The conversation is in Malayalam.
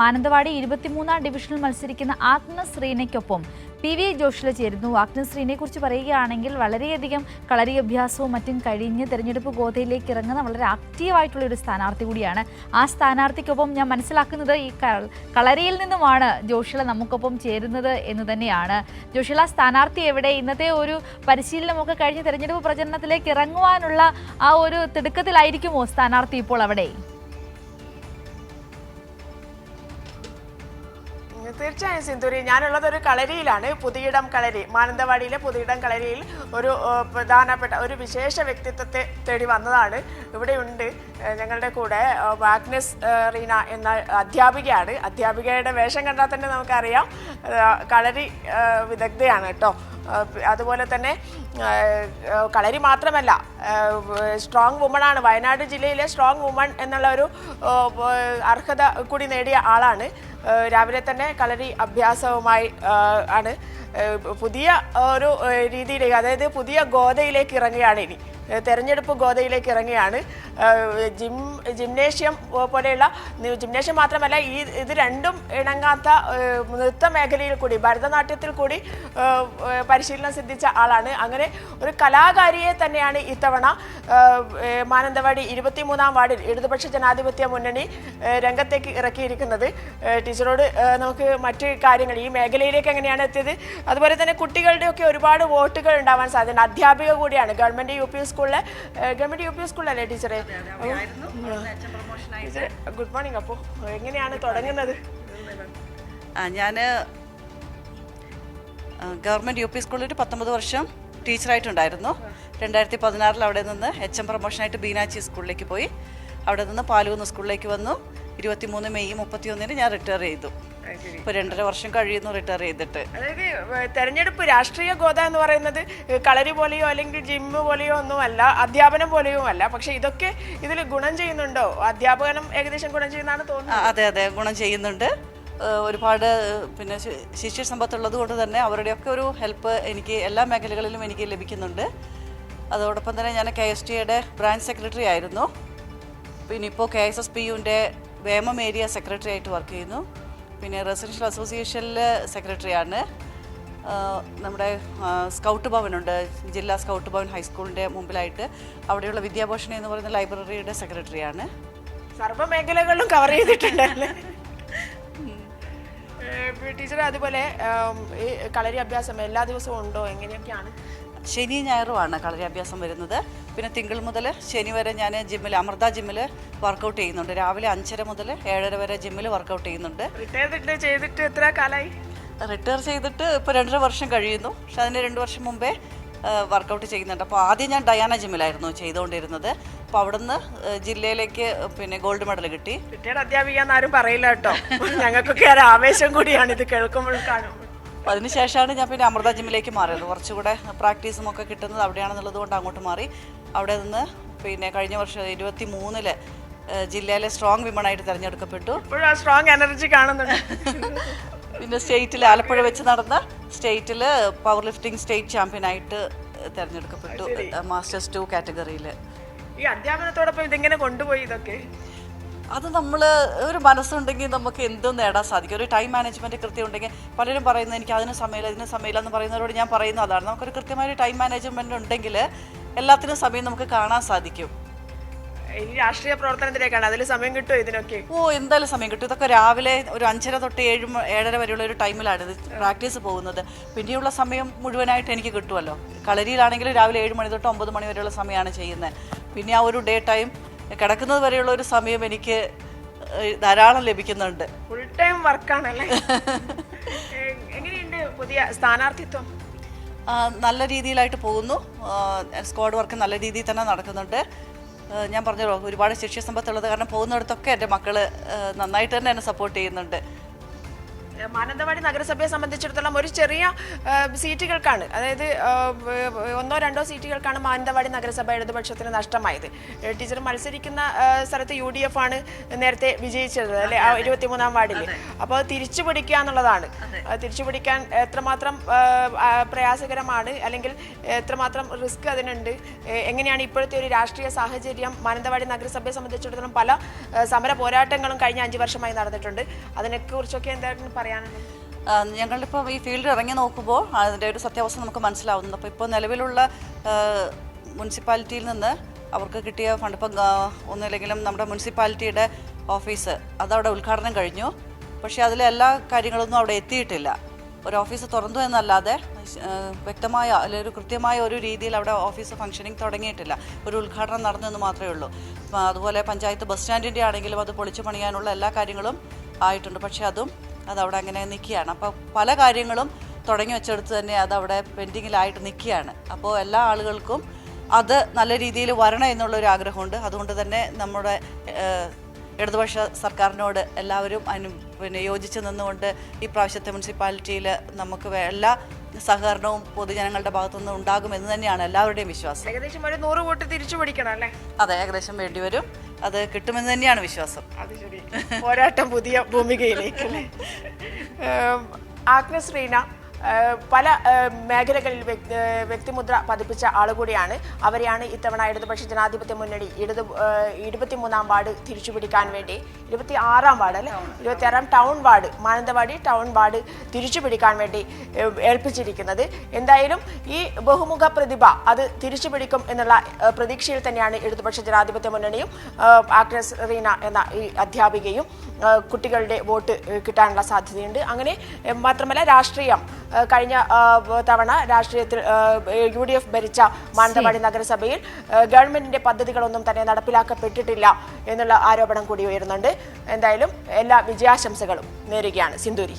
മാനന്തവാടി ഇരുപത്തിമൂന്നാം ഡിവിഷനിൽ മത്സരിക്കുന്ന ആത്മശ്രീനയ്ക്കൊപ്പം പി വി ജോഷില ചേരുന്നു. ആത്മശ്രീനെ കുറിച്ച് പറയുകയാണെങ്കിൽ വളരെയധികം കളരി അഭ്യാസവും മറ്റും കഴിഞ്ഞ് തെരഞ്ഞെടുപ്പ് ഗോതയിലേക്ക് ഇറങ്ങുന്ന വളരെ ആക്റ്റീവായിട്ടുള്ള ഒരു സ്ഥാനാർത്ഥി കൂടിയാണ്. ആ സ്ഥാനാർത്ഥിക്കൊപ്പം ഞാൻ മനസ്സിലാക്കുന്നത് ഈ കളരിയിൽ നിന്നുമാണ് ജോഷില നമുക്കൊപ്പം ചേരുന്നത് എന്ന് തന്നെയാണ്. ജോഷില സ്ഥാനാർത്ഥി എവിടെ? ഇന്നത്തെ ഒരു പരിശീലനമൊക്കെ കഴിഞ്ഞ് തെരഞ്ഞെടുപ്പ് പ്രചരണത്തിലേക്ക് ഇറങ്ങുവാനുള്ള ആ ഒരു തിടുക്കത്തിലായിരിക്കുമോ സ്ഥാനാർത്ഥി ഇപ്പോൾ അവിടെ? തീർച്ചയായും സിന്ധുരി ഞാനുള്ളത് ഒരു കളരിയിലാണ് പുതിയിടം കളരി. മാനന്തവാടിയിലെ പുതിയിടം കളരിയിൽ ഒരു പ്രധാനപ്പെട്ട ഒരു വിശേഷ വ്യക്തിത്വത്തെ തേടി വന്നതാണ്. ഇവിടെ ഉണ്ട് ഞങ്ങളുടെ കൂടെ വാഗ്നസ് റീന എന്ന അധ്യാപികയാണ്. അധ്യാപികയുടെ വേഷം കണ്ടാൽ തന്നെ നമുക്കറിയാം കളരി വിദഗ്ധയാണ് കേട്ടോ. അതുപോലെ തന്നെ കളരി മാത്രമല്ല സ്ട്രോങ് വുമണാണ് വയനാട് ജില്ലയിലെ സ്ട്രോങ് വുമൺ എന്നുള്ള ഒരു അർഹത കൂടി നേടിയ ആളാണ്. രാവിലെ തന്നെ കളരി അഭ്യാസവുമായി ആണ്. പുതിയ ഒരു രീതിയിലേക്ക് അതായത് പുതിയ ഗോതയിലേക്ക് ഇറങ്ങുകയാണ് ഇനി. തെരഞ്ഞെടുപ്പ് ഗോതയിലേക്ക് ഇറങ്ങുകയാണ് ഏഹ് ജിം ജിംനേഷ്യം പോലെയുള്ള ജിംനേഷ്യം മാത്രമല്ല ഈ ഇത് രണ്ടും ഇണങ്ങാത്ത നൃത്ത മേഖലയിൽ കൂടി ഭരതനാട്യത്തിൽ കൂടി പരിശീലനം സിദ്ധിച്ച ആളാണ്. അങ്ങനെ ഒരു കലാകാരിയെ തന്നെയാണ് ഇത്തവണ മാനന്തവാടി ഇരുപത്തിമൂന്നാം വാർഡിൽ ഇടതുപക്ഷ ജനാധിപത്യ മുന്നണി രംഗത്തേക്ക് ഇറക്കിയിരിക്കുന്നത്. ടീച്ചറോട് നമുക്ക് മറ്റ് കാര്യങ്ങൾ ഈ മേഖലയിലേക്ക് എങ്ങനെയാണ് എത്തിയത്? അതുപോലെ തന്നെ കുട്ടികളുടെയൊക്കെ ഒരുപാട് വോട്ടുകൾ ഉണ്ടാവാൻ സാധ്യത അധ്യാപിക കൂടിയാണ് ഗവൺമെന്റ് യു പി സ്കൂളിലെ ഗവൺമെന്റ് യു പി സ്കൂളിലല്ലേ ടീച്ചറെ? ടീച്ചറെ ഗുഡ് മോർണിംഗ് അപ്പോ. എങ്ങനെയാണ് തുടങ്ങുന്നത്? ഞാൻ ഗവൺമെന്റ് യു പി സ്കൂളിൽ ഒരു പത്തൊമ്പത് വർഷം ടീച്ചറായിട്ടുണ്ടായിരുന്നു. രണ്ടായിരത്തി പതിനാറിൽ അവിടെ നിന്ന് എച്ച് എം പ്രൊമോഷനായിട്ട് ബീനാച്ചി സ്കൂളിലേക്ക് പോയി. അവിടെ നിന്ന് പാലൂന്ന് സ്കൂളിലേക്ക് വന്നു. ഇരുപത്തിമൂന്ന് മെയ് മുപ്പത്തിയൊന്നിന് ഞാൻ റിട്ടയർ ചെയ്തു. ഇപ്പൊ രണ്ടര വർഷം കഴിയുന്നു റിട്ടയർ ചെയ്തിട്ട്. അതായത് തെരഞ്ഞെടുപ്പ് രാഷ്ട്രീയ ഗോത എന്ന് പറയുന്നത് കളരി പോലെയോ അല്ലെങ്കിൽ ജിമ്മ് പോലെയോ ഒന്നും അല്ല അധ്യാപനം പോലെയോ അല്ല. പക്ഷെ ഇതൊക്കെ ഇതിൽ ഗുണം ചെയ്യുന്നുണ്ടോ? അധ്യാപനം ഏകദേശം ഗുണം ചെയ്യുന്നതാണ് തോന്നുന്നത്. അതെ അതെ ഗുണം ചെയ്യുന്നുണ്ട്. ഒരുപാട് പിന്നെ ശിശു ശിഷ്യ സമ്പത്തുള്ളത് കൊണ്ട് തന്നെ അവരുടെയൊക്കെ ഒരു ഹെൽപ്പ് എനിക്ക് എല്ലാ മേഖലകളിലും എനിക്ക് ലഭിക്കുന്നുണ്ട്. അതോടൊപ്പം തന്നെ ഞാൻ കെ എസ് ടിയുടെ ബ്രാഞ്ച് സെക്രട്ടറി ആയിരുന്നു. പിന്നെ ഇപ്പോൾ K S S P Vemom area secretary ആയിട്ട് വർക്ക് ചെയ്യുന്നു. പിന്നെ റെസിഡൻഷ്യൽ അസോസിയേഷനിൽ സെക്രട്ടറിയാണ് ആണ് നമ്മുടെ സ്കൗട്ട് ഭവനുണ്ട്. ജില്ലാ സ്കൗട്ട് ഭവൻ ഹൈസ്കൂളിന്റെ മുമ്പിലായിട്ട്. അവിടെയുള്ള വിദ്യാഭൂഷണി എന്ന് പറയുന്ന ലൈബ്രറിയുടെ സെക്രട്ടറിയാണ് ആണ് മേഖലകളിലും കവർ ചെയ്തിട്ടുണ്ട് ടീച്ചർ അതുപോലെ ഈ കളരി അഭ്യാസം എല്ലാ ദിവസവും ഉണ്ടോ? എങ്ങനെയൊക്കെയാണ്? ശനി ഞായറുമാണ് കളരി അഭ്യാസം വരുന്നത്. പിന്നെ തിങ്കൾ മുതൽ ശനി വരെ ഞാൻ ജിമ്മിൽ അമൃത ജിമ്മിൽ വർക്കൗട്ട് ചെയ്യുന്നുണ്ട്. രാവിലെ അഞ്ചര മുതൽ ഏഴര വരെ ജിമ്മിൽ വർക്കൗട്ട് ചെയ്യുന്നുണ്ട്. റിട്ടയർ ചെയ്തിട്ട് എത്ര കാലമായി റിട്ടയർ ചെയ്തിട്ട് ഇപ്പോൾ രണ്ടര വർഷം കഴിയുന്നു. പക്ഷെ അതിന് രണ്ട് വർഷം മുമ്പേ വർക്കൗട്ട് ചെയ്യുന്നുണ്ട്. അപ്പോൾ ആദ്യം ഞാൻ ഡയാന ജിമ്മിലായിരുന്നു ചെയ്തുകൊണ്ടിരുന്നത്. അപ്പോൾ അവിടുന്ന് ജില്ലയിലേക്ക് പിന്നെ ഗോൾഡ് മെഡൽ കിട്ടി. റിട്ടയർഡ് അധ്യാപിക എന്നാരും പറയില്ല കേട്ടോ. ഞങ്ങൾക്കൊക്കെ ഒരു ആവേശം കൂടിയാണ് ഇത് കേൾക്കുമ്പോൾ കാണുമ്പോൾ. അപ്പോൾ അതിനുശേഷമാണ് ഞാൻ പിന്നെ അമൃത ജിമ്മിലേക്ക് മാറിയത്. കുറച്ചുകൂടെ പ്രാക്ടീസും ഒക്കെ കിട്ടുന്നത് അവിടെയാണെന്നുള്ളത് കൊണ്ട് അങ്ങോട്ട് മാറി. അവിടെ നിന്ന് പിന്നെ കഴിഞ്ഞ വർഷം ഇരുപത്തി മൂന്നിൽ ജില്ലയിലെ സ്ട്രോങ് വിമണായിട്ട് തിരഞ്ഞെടുക്കപ്പെട്ടു. സ്ട്രോങ് എനർജി കാണുന്നുണ്ട്. പിന്നെ സ്റ്റേറ്റിൽ ആലപ്പുഴ വെച്ച് നടന്ന സ്റ്റേറ്റിൽ പവർ ലിഫ്റ്റിംഗ് സ്റ്റേറ്റ് ചാമ്പ്യൻ ആയിട്ട് തിരഞ്ഞെടുക്കപ്പെട്ടു മാസ്റ്റേഴ്സ് ടു കാറ്റഗറിയിൽ ഈ അധ്യാപനത്തോടൊപ്പം ഇതെങ്ങനെ കൊണ്ടുപോയി ഇതൊക്കെ? അത് നമ്മൾ ഒരു മനസ്സുണ്ടെങ്കിൽ നമുക്ക് എന്തും നേടാൻ സാധിക്കും. ഒരു ടൈം മാനേജ്മെന്റ് കൃത്യം ഉണ്ടെങ്കിൽ പലരും പറയുന്നത് എനിക്ക് അതിന് സമയമില്ല ഇതിന് സമയമില്ല എന്ന് പറയുന്നവരോട് ഞാൻ പറയുന്നത് അതാണ്. നമുക്കൊരു കൃത്യമായ ഒരു ടൈം മാനേജ്മെന്റ് ഉണ്ടെങ്കിൽ എല്ലാത്തിനും സമയം നമുക്ക് കാണാൻ സാധിക്കും. ഇനി രാഷ്ട്രീയ പ്രവർത്തനത്തിലേക്കാണ്. അതിൽ സമയം കിട്ടുമോ ഇതിനൊക്കെ? ഓ എന്തായാലും സമയം കിട്ടും. ഇതൊക്കെ രാവിലെ ഒരു അഞ്ചര തൊട്ട് ഏഴ് ഏഴര വരെയുള്ള ഒരു ടൈമിലാണ് ഇത് പ്രാക്ടീസ് പോകുന്നത്. പിന്നെയുള്ള സമയം മുഴുവനായിട്ട് എനിക്ക് കിട്ടുമല്ലോ കളരിയിലാണെങ്കിൽ രാവിലെ ഏഴ് മണി തൊട്ട് ഒമ്പത് മണി വരെയുള്ള സമയമാണ് ചെയ്യുന്നത്. പിന്നെ ആ ഒരു ഡേ ടൈം കിടക്കുന്നത് വരെയുള്ള ഒരു സമയം എനിക്ക് ധാരാളം ലഭിക്കുന്നുണ്ട്. ഫുൾ ടൈം വർക്കാണല്ലേ എങ്ങനെയുണ്ട് പുതിയ സ്ഥാനാർത്ഥിത്വം? നല്ല രീതിയിലായിട്ട് പോകുന്നു. സ്ക്വാഡ് വർക്ക് നല്ല രീതിയിൽ തന്നെ നടക്കുന്നുണ്ട്. ഞാൻ പറഞ്ഞല്ലോ ഒരുപാട് ശിഷ്യസമ്പത്തുള്ളത് കാരണം പോകുന്നിടത്തൊക്കെ എന്റെ മക്കൾ നന്നായിട്ട് തന്നെ എന്നെ സപ്പോർട്ട് ചെയ്യുന്നുണ്ട്. മാനന്തവാടി നഗരസഭയെ സംബന്ധിച്ചിടത്തോളം ഒരു ചെറിയ സീറ്റുകൾക്കാണ്. അതായത് ഒന്നോ രണ്ടോ സീറ്റുകൾക്കാണ് മാനന്തവാടി നഗരസഭ ഇടതുപക്ഷത്തിന് നഷ്ടമായത്. ടീച്ചർ മത്സരിക്കുന്ന സ്ഥലത്ത് യു ഡി എഫ് ആണ് നേരത്തെ വിജയിച്ചത് അല്ലെ? ആ ഇരുപത്തിമൂന്നാം വാർഡിൽ അപ്പോൾ തിരിച്ചു പിടിക്കുക എന്നുള്ളതാണ്. തിരിച്ചു പിടിക്കാൻ എത്രമാത്രം പ്രയാസകരമാണ് അല്ലെങ്കിൽ എത്രമാത്രം റിസ്ക് അതിനുണ്ട് എങ്ങനെയാണ് ഇപ്പോഴത്തെ ഒരു രാഷ്ട്രീയ സാഹചര്യം മാനന്തവാടി നഗരസഭയെ സംബന്ധിച്ചിടത്തോളം പല സമര പോരാട്ടങ്ങളും കഴിഞ്ഞ അഞ്ച് വർഷമായി നടന്നിട്ടുണ്ട്. അതിനെക്കുറിച്ചൊക്കെ എന്താണ് പറയാനുള്ളത്? ഞങ്ങളിപ്പോൾ ഈ ഫീൽഡിൽ ഇറങ്ങി നോക്കുമ്പോൾ അതിന്റെ ഒരു സത്യാവസ്ഥ നമുക്ക് മനസ്സിലാവുന്നുണ്ട്. അപ്പോൾ ഇപ്പോൾ നിലവിലുള്ള മുനിസിപ്പാലിറ്റിയിൽ നിന്ന് അവർക്ക് കിട്ടിയ ഫണ്ട് ഇപ്പം ഒന്നുമില്ലെങ്കിലും നമ്മുടെ മുനിസിപ്പാലിറ്റിയുടെ ഓഫീസ് അതവിടെ ഉദ്ഘാടനം കഴിഞ്ഞു. പക്ഷേ അതിലെ എല്ലാ കാര്യങ്ങളൊന്നും അവിടെ എത്തിയിട്ടില്ല. ഒരു ഓഫീസ് തുറന്നു എന്നല്ലാതെ വ്യക്തമായ അല്ലെങ്കിൽ ഒരു കൃത്യമായ ഒരു രീതിയിൽ അവിടെ ഓഫീസ് ഫംഗ്ഷനിങ് തുടങ്ങിയിട്ടില്ല. ഒരു ഉദ്ഘാടനം നടന്നു എന്ന് മാത്രമേ ഉള്ളൂ. അതുപോലെ പഞ്ചായത്ത് ബസ് സ്റ്റാൻഡിന്റെ ആണെങ്കിലും അത് പൊളിച്ചു പണിയാനുള്ള എല്ലാ കാര്യങ്ങളും ആയിട്ടുണ്ട്. പക്ഷേ അതും അതവിടെ അങ്ങനെ നിൽക്കുകയാണ് അപ്പോൾ പല കാര്യങ്ങളും തുടങ്ങി വെച്ചെടുത്ത് തന്നെ അതവിടെ പെൻഡിങ്ങിലായിട്ട് നിൽക്കുകയാണ് അപ്പോൾ എല്ലാ ആളുകൾക്കും അത് നല്ല രീതിയിൽ വരണം എന്നുള്ളൊരു ആഗ്രഹമുണ്ട്. അതുകൊണ്ട് തന്നെ നമ്മുടെ ഇടതുപക്ഷ സർക്കാരിനോട് എല്ലാവരും അനു പിന്നെ യോജിച്ച് നിന്നുകൊണ്ട് ഈ പ്രാവശ്യത്തെ മുനിസിപ്പാലിറ്റിയിൽ നമുക്ക് എല്ലാ സഹകരണവും പൊതുജനങ്ങളുടെ ഭാഗത്തുനിന്ന് ഉണ്ടാകുമെന്ന് തന്നെയാണ് എല്ലാവരുടെയും വിശ്വാസം. ഏകദേശം ഒരു നൂറ് വോട്ട് തിരിച്ചു പിടിക്കണം അല്ലേ? അതെ ഏകദേശം വേണ്ടിവരും അത് കിട്ടുമെന്ന് തന്നെയാണ് വിശ്വാസം. അത് ശരി. പോരാട്ടം പുതിയ ഭൂമികയിലേക്ക് ആഗ്നശ്രീന ആഗ്നസ് റീന പല മേഖലകളിൽ വ്യക്തിമുദ്ര പതിപ്പിച്ച ആളുകൂടിയാണ് അവരെയാണ് ഇത്തവണ ഇടതുപക്ഷ ജനാധിപത്യ മുന്നണി ഇടതു ഇരുപത്തിമൂന്നാം വാർഡ് തിരിച്ചുപിടിക്കാൻ വേണ്ടി ഇരുപത്തി ആറാം വാർഡ് അല്ലെ? ഇരുപത്തി ആറാം town ward Mananthavady town ward തിരിച്ചുപിടിക്കാൻ വേണ്ടി ഏൽപ്പിച്ചിരിക്കുന്നത്. എന്തായാലും ഈ ബഹുമുഖ പ്രതിഭ അത് തിരിച്ചുപിടിക്കും എന്നുള്ള പ്രതീക്ഷയിൽ തന്നെയാണ് ഇടതുപക്ഷ ജനാധിപത്യ മുന്നണിയും ആക്ട്രസ് റീന എന്ന ഈ അധ്യാപികയും കുട്ടികളുടെ വോട്ട് കിട്ടാനുള്ള സാധ്യതയുണ്ട്. അങ്ങനെ മാത്രമല്ല രാഷ്ട്രീയം കഴിഞ്ഞ തവണ രാഷ്ട്രീയത്തിൽ യു ഡി എഫ് ഭരിച്ച മാനന്തവാടി നഗരസഭയിൽ ഗവൺമെന്റിന്റെ പദ്ധതികളൊന്നും തന്നെ നടപ്പിലാക്കപ്പെട്ടിട്ടില്ല എന്നുള്ള ആരോപണം കൂടി ഉയരുന്നുണ്ട്. എന്തായാലും എല്ലാ വിജയാശംസകളും നേരുകയാണ്. സിന്ദൂരി.